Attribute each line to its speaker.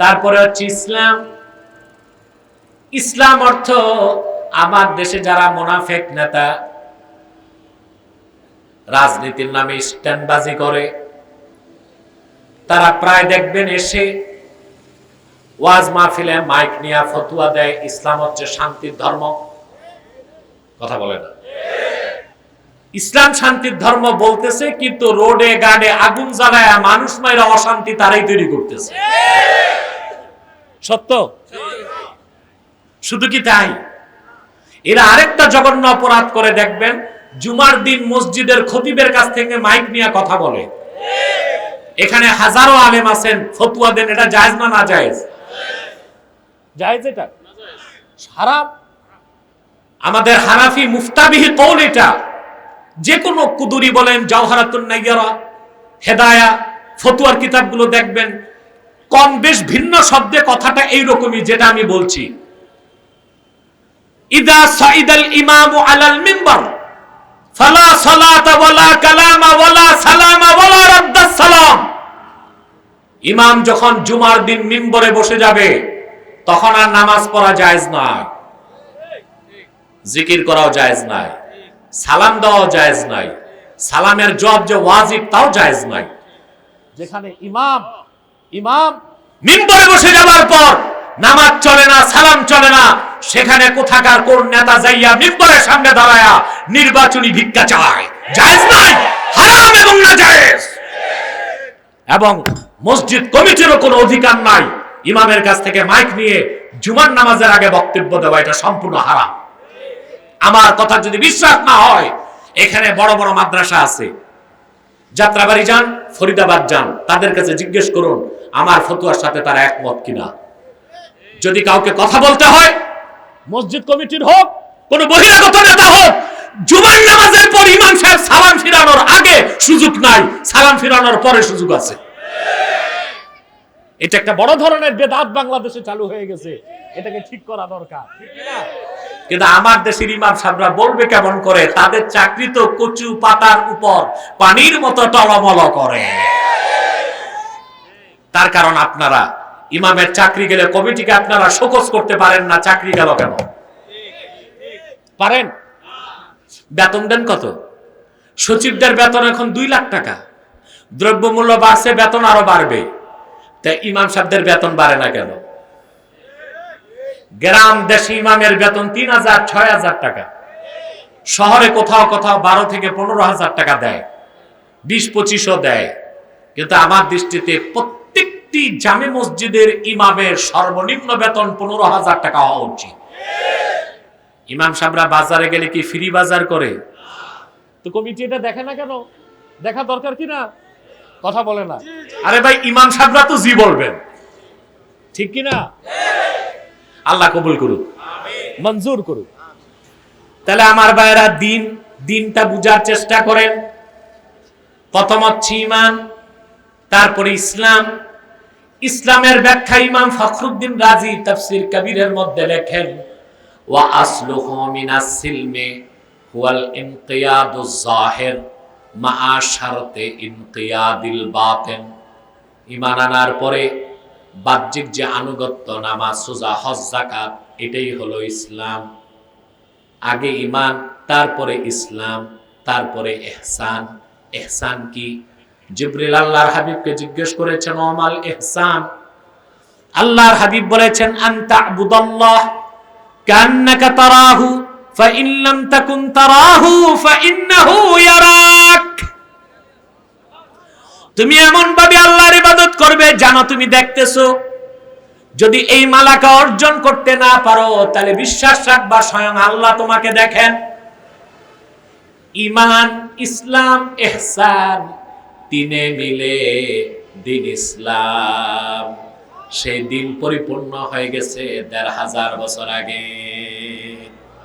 Speaker 1: তারপরে হচ্ছে ইসলাম। ইসলাম অর্থ আমার দেশে যারা মোনাফেক নেতা, রাজনীতির নামে স্ট্যান্ডবাজি করে, তারা প্রায় দেখবেন এসে ওয়াজ মাহফিলে মাইক নিয়ে ফতুয়া দেয়, ইসলাম হচ্ছে শান্তির ধর্ম। কথা বলে না। ইসলাম শান্তির ধর্ম বলতেছে, কিন্তু রোডে, গাড়ে আগুন জ্বালায় মানুষ মায়েরা অশান্তি তারাই তৈরি করতেছে। সত্য? শুধু কি তাই? এরা আরেকটা জঘন্য অপরাধ করে দেখবেন, জুমার দিন মসজিদের খতিবের কাছ থেকে মাইক নিয়ে কথা বলে। এখানে হাজারো আলেম আছেন, ফতুয়া দেন, এটা জায়েজ না না জায়েজ? জায়েজ এটা? হারাম। আমাদের হানাফি মুফতাবিহি কৌল এটা। যে কোনো কুদুরি বলেন, জাওহারাতুন নাইয়ারা, হেদায়া, ফতুয়ার কিতাবগুলো দেখবেন কম বেশ ভিন্ন শব্দে কথাটা এইরকমই যেটা আমি বলছি। ইদা ইমামু আলাল মিম্বার, ফালা সালাতা ওয়ালা কালামা ওয়ালা সালামা ওয়ালা রাদ্দাস সালাম। ইমাম যখন জুমার দিন মিম্বরে বসে যাবে, তখন আর নামাজ পড়া জায়েজ নয়, জিকির করাও জায়েজ নাই সালাম দেওয়াও জায়েজ নাই সালামের জব যে ওয়াজিব তাও জায়েজ নাই যেখানে ইমাম ইমাম মিম্বরে বসে যাবার পর নামাজ চলে না, সালাম চলে না, সেখানে কোথাকার কোন নেতা যাইয়া মিম্বরের সামনে দাঁড়ায়া নির্বাচনী ভিক্ষা চায়? জায়েজ নাই হারাম এবং না জায়েজ এবং মসজিদ কমিটিরও কোনো অধিকার নাই। ইমামের কাছ থেকে মাইক নিয়ে জুমার নামাজের আগে বক্তব্য দেওয়া, এটা সম্পূর্ণ হারাম। আমার কথা যদি বিশ্বাস না হয়, এখানে বড় বড় মাদ্রাসা আছে। যাত্রাবাড়ি যান, ফরিদাবাদ যান, তাদের কাছে জিজ্ঞেস করুন, আমার ফতুয়ার সাথে তারা একমত কিনা? যদি কাউকে কথা বলতে হয়, মসজিদ কমিটির হোক, কোন বহিরাগত নেতা হোক, জুমার নামাজের পর ইমাম সাহেব সালাম ফিরানোর আগে সুযোগ নাই, সালাম ফিরানোর পরে সুযোগ আছে। এটা একটা বড় ধরনের বেদাত বাংলাদেশে চালু হয়ে গেছে। এটাকে ঠিক করা দরকার। ঠিক না? কিন্তু আমার দেশের ইমাম সাহেবরা বলবে কেমন করে? তাদের চাকরি তো কচু পাতার উপর, পানির মতো টলমল করে। তার কারণ আপনারা, ইমামের চাকরি গেলে কমিটিকে আপনারা শোকজ করতে পারেন না, চাকরি গেল কেন? পারেন? বেতন দেন কত? সচিবদের বেতন এখন দুই লাখ টাকা। দ্রব্যমূল্য বাড়ছে, বেতন আরও বাড়বে। তাই ইমাম সাহেবদের বেতন বাড়ে না কেন? গ্রাম দেশে ইমামের বেতন তিন হাজার ছয় হাজার টাকা। শহরে কোথাও কোথাও বারো থেকে পনেরো হাজার টাকা দেয় বিশ পঁচিশও দেয়। কিন্তু আমার দৃষ্টিতে প্রত্যেকটি জামে মসজিদের ইমামের সর্বনিম্ন বেতন পনেরো হাজার টাকা হওয়া উচিত। ইমাম সাহেবরা বাজারে গেলে কি ফ্রি বাজার করে? তো কমিটি এটা দেখে না কেন? দেখা দরকার কি না? কথা বলে না। আরে ভাই ইমাম সাহেবরা তো জি বলবেন। ঠিক কি না? আল্লাহ কবুল করুক। মঞ্জুর করুক। তাহলে আমার ভাইয়েরা দিন দিনটা বুঝার চেষ্টা করেন। প্রথম হচ্ছে ইমান তারপরে ইসলাম। ইসলামের ব্যাখ্যা ইমাম ফখরুদ্দিন রাজি তাফসির কবিরের মধ্যে লেখেন ওয়া আসলুহু মিনাস সিলমে হুয়াল ইনকিয়াদুজ জাহির মা শারতে ইনকিয়াদিল বাতিন। ইমান আনার পরে বাহ্যিক যে আনুগত্য, নামাজ সোজা হজ জাকাত এটাই হলো ইসলাম। আগে ইমান তারপরে ইসলাম, তারপরে এহসান। এহসান কি? জিব্রিল আল্লাহর হাবিবকে জিজ্ঞেস করেছেন, ওমাল এহসান? আল্লাহর হাবিব বলেছেন, আনতা আবুদাল্লাহ কান্নাকা তারাহু, ফাইন লাম তাকুন তারাহু, ফাইন্নাহু ইয়ারাক। তুমি এমন ভাবে আল্লাহর ইবাদত করবে, জানো তুমি দেখতেছো? যদি এই মালাকা অর্জন করতে না পারো, তাহলে বিশ্বাস রাখবা স্বয়ং আল্লাহ তোমাকে দেখেন। ইমান ইসলাম, এহসান, তিনে মিলে দিন ইসলাম। সেই দিন পরিপূর্ণ হয়ে গেছে দেড় হাজার বছর আগে।